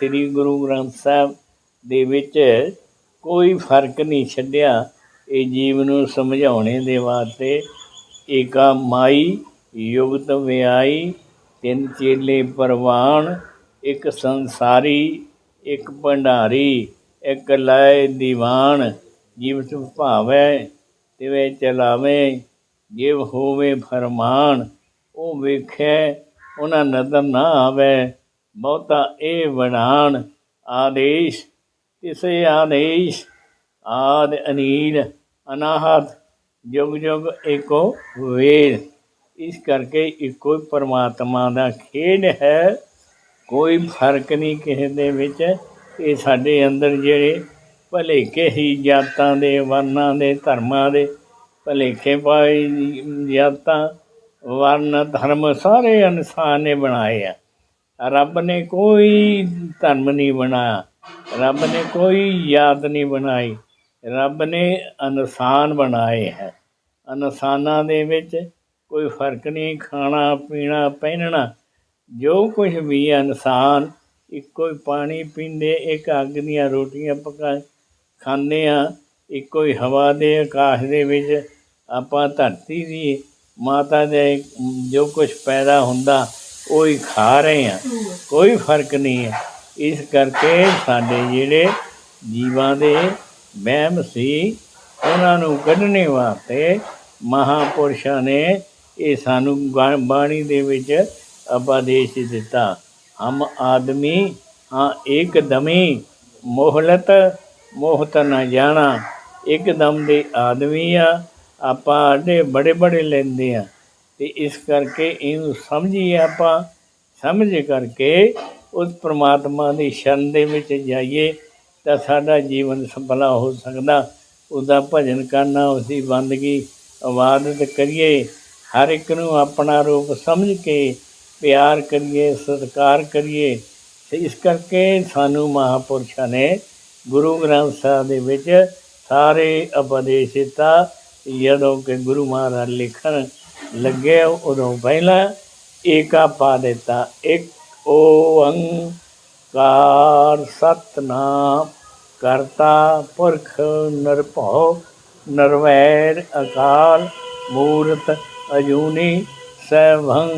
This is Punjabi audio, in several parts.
ਸ੍ਰੀ ਗੁਰੂ ਗ੍ਰੰਥ ਸਾਹਿਬ ਦੇ ਵਿੱਚ ਕੋਈ ਫ਼ਰਕ ਨਹੀਂ ਛੱਡਿਆ। ਇਹ ਜੀਵ ਨੂੰ ਸਮਝਾਉਣੇ ਦੇ ਵਾਸਤੇ ਏਕਾ ਮਾਈ, ਯੁਗਤ ਵਿਆਈ ਤਿੰਨ ਚੇਲੇ ਪਰਵਾਨ, ਇੱਕ ਸੰਸਾਰੀ, ਇੱਕ ਭੰਡਾਰੀ, ਇੱਕ ਲਾਇ ਦੀਵਾਨ। ਜੀਵ ਸੁਭਾਵੈ ਤਿਵੇਂ ਚਲਾਵੇ, ਜਿਵ ਹੋਵੇ ਫਰਮਾਨ, ਉਹ ਵੇਖੈ, ਉਹਨਾਂ ਨਜ਼ਰ ਨਾ ਆਵੇ। ਬਹੁਤਾ ਇਹ ਵਡਾਣ ਆਦੇਸ਼, ਕਿਸੇ ਆਦੇਸ਼, ਆਦ ਅਨੀਲ, ਅਨਾਹਤ, ਜੁਗ ਜੁਗ ਏਕੋ ਵੇਦ। ਇਸ ਕਰਕੇ ਇੱਕੋ ਹੀ ਪਰਮਾਤਮਾ ਦਾ ਖੇਡ ਹੈ। ਕੋਈ ਫ਼ਰਕ ਨਹੀਂ ਕਿਸੇ ਦੇ ਵਿੱਚ। ਇਹ ਸਾਡੇ ਅੰਦਰ ਜਿਹੜੇ ਭਲੇਖੇ ਹੀ ਜਾਤਾਂ ਦੇ ਵਰਨਾਂ ਦੇ, ਧਰਮਾਂ ਦੇ ਭਲੇਖੇ ਪਾਏ ਜਾਤਾਂ ਵਰਨ ਧਰਮ ਸਾਰੇ ਇਨਸਾਨ ਨੇ ਬਣਾਏ ਆ। ਰੱਬ ਨੇ ਕੋਈ ਧਰਮ ਨਹੀਂ ਬਣਾਇਆ, ਰੱਬ ਨੇ ਕੋਈ ਯਾਦ ਨਹੀਂ ਬਣਾਈ, ਰੱਬ ਨੇ ਇਨਸਾਨ ਬਣਾਏ ਹੈ। ਇਨਸਾਨਾਂ ਦੇ ਵਿੱਚ ਕੋਈ ਫ਼ਰਕ ਨਹੀਂ, ਖਾਣਾ, ਪੀਣਾ, ਪਹਿਨਣਾ, ਜੋ ਕੁਝ ਵੀ ਇਨਸਾਨ ਇੱਕੋ ਹੀ ਪਾਣੀ ਪੀਂਦੇ, ਇੱਕ ਅੱਗ ਦੀਆਂ ਰੋਟੀਆਂ ਪਕਾ ਖਾਂਦੇ ਆ, ਇੱਕੋ ਹੀ ਹਵਾ ਦੇ ਆਕਾਸ਼ ਦੇ ਵਿੱਚ ਆਪਾਂ ਧਰਤੀ ਦੀ ਮਾਤਾ ਦੇ ਜੋ ਕੁਝ ਪੈਦਾ ਹੁੰਦਾ ਉਹ ਖਾ ਰਹੇ ਆ, ਕੋਈ ਫ਼ਰਕ ਨਹੀਂ ਹੈ ਇਸ ਕਰਕੇ ਸਾਡੇ ਜਿਹੜੇ ਜੀਵਾਂ ਦੇ ਵਹਿਮ ਸੀ, ਉਹਨਾਂ ਨੂੰ ਕੱਢਣੇ ਵਾਸਤੇ ਮਹਾਪੁਰਸ਼ਾਂ ਨੇ ਇਹ ਸਾਨੂੰ ਬਾਣੀ ਦੇ ਵਿੱਚ ਉਪਦੇਸ਼ ਦਿੱਤਾ। ਹਮ ਆਦਮੀ ਹਾਂ ਇੱਕ ਦਮੀ ਮੋਹਲਤ, ਮੋਹਤ ਨਾ ਜਾਣਾ। ਇੱਕਦਮ ਦੇ ਆਦਮੀ ਆ, ਆਪਾਂ ਅੱਡੇ ਬੜੇ ਬੜੇ ਲੈਂਦੇ ਆ। ਤੇ ਇਸ ਕਰਕੇ ਇਹਨੂੰ ਸਮਝੀਏ ਆਪਾਂ, ਸਮਝ ਕਰਕੇ ਉਸ ਪ੍ਰਮਾਤਮਾ ਦੀ ਸ਼ਰਨ ਦੇ ਵਿੱਚ ਜਾਈਏ ਤਾਂ ਸਾਡਾ ਜੀਵਨ ਸਫਲਾ ਹੋ ਸਕਦਾ। ਉਹਦਾ ਭਜਨ ਕਰਨਾ, ਉਸਦੀ ਬੰਦਗੀ ਇਬਾਦਤ ਕਰੀਏ, ਹਰ ਇੱਕ ਨੂੰ ਆਪਣਾ ਰੂਪ ਸਮਝ ਕੇ ਪਿਆਰ ਕਰੀਏ, ਸਤਿਕਾਰ ਕਰੀਏ। ਤੇ ਇਸ ਕਰਕੇ ਸਾਨੂੰ ਮਹਾਪੁਰਸ਼ਾਂ ਨੇ ਗੁਰੂ ਗ੍ਰੰਥ ਸਾਹਿਬ ਦੇ ਵਿੱਚ ਸਾਰੇ ਉਪਦੇਸ਼ ਦਿੱਤਾ ਜਦੋਂ ਕਿ ਗੁਰੂ ਮਹਾਰਾਜ ਲਿਖਣ ਲੱਗੇ ਉਦੋਂ ਪਹਿਲਾਂ ਏਕਾ ਪਾ ਦਿੱਤਾ, ਇੱਕ ਓੰਕਾਰ ਸਤਨਾਮ ਕਰਤਾ ਪੁਰਖ ਨਿਰਭਉ, ਨਿਰਵੈਰ ਅਕਾਲ ਮੂਰਤ ਅਜੂਨੀ ਸੈਭੰ।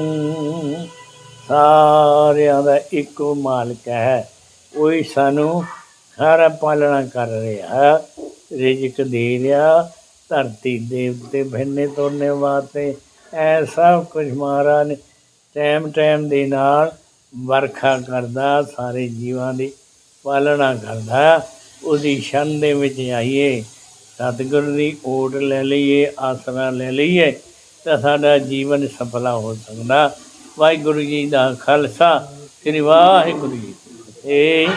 ਸਾਰਿਆਂ ਦਾ ਇੱਕੋ ਮਾਲਕ ਹੈ, ਉਹੀ ਸਾਨੂੰ ਸਾਰਾ ਪਾਲਣਾ ਕਰ ਰਿਹਾ ਰਿਜਕ ਦੇ ਰਿਹਾ, ਧਰਤੀ ਦੇਵਤੇ ਉੱਤੇ ਭਿੰਨੇ ਤੋੜਨੇ ਵਾਸਤੇ ਇਹ ਸਭ ਕੁਝ ਮਹਾਰਾਜ ਨੇ ਟਾਈਮ ਟਾਈਮ ਦੇ ਨਾਲ ਵਰਖਾ ਕਰਦਾ, ਸਾਰੇ ਜੀਵਾਂ ਦੀ ਪਾਲਣਾ ਕਰਦਾ। ਉਹਦੀ ਸ਼ਨ ਦੇ ਵਿੱਚ ਆਈਏ, ਸਤਿਗੁਰ ਦੀ ਓਟ ਲੈ ਲਈਏ, ਆਸਰਾ ਲੈ ਲਈਏ, ਤਾਂ ਸਾਡਾ ਜੀਵਨ ਸਫਲਾ ਹੋ ਸਕਦਾ। ਵਾਹਿਗੁਰੂ ਜੀ ਦਾ ਖਾਲਸਾ, ਸ੍ਰੀ ਵਾਹਿਗੁਰੂ ਜੀ ਇਹ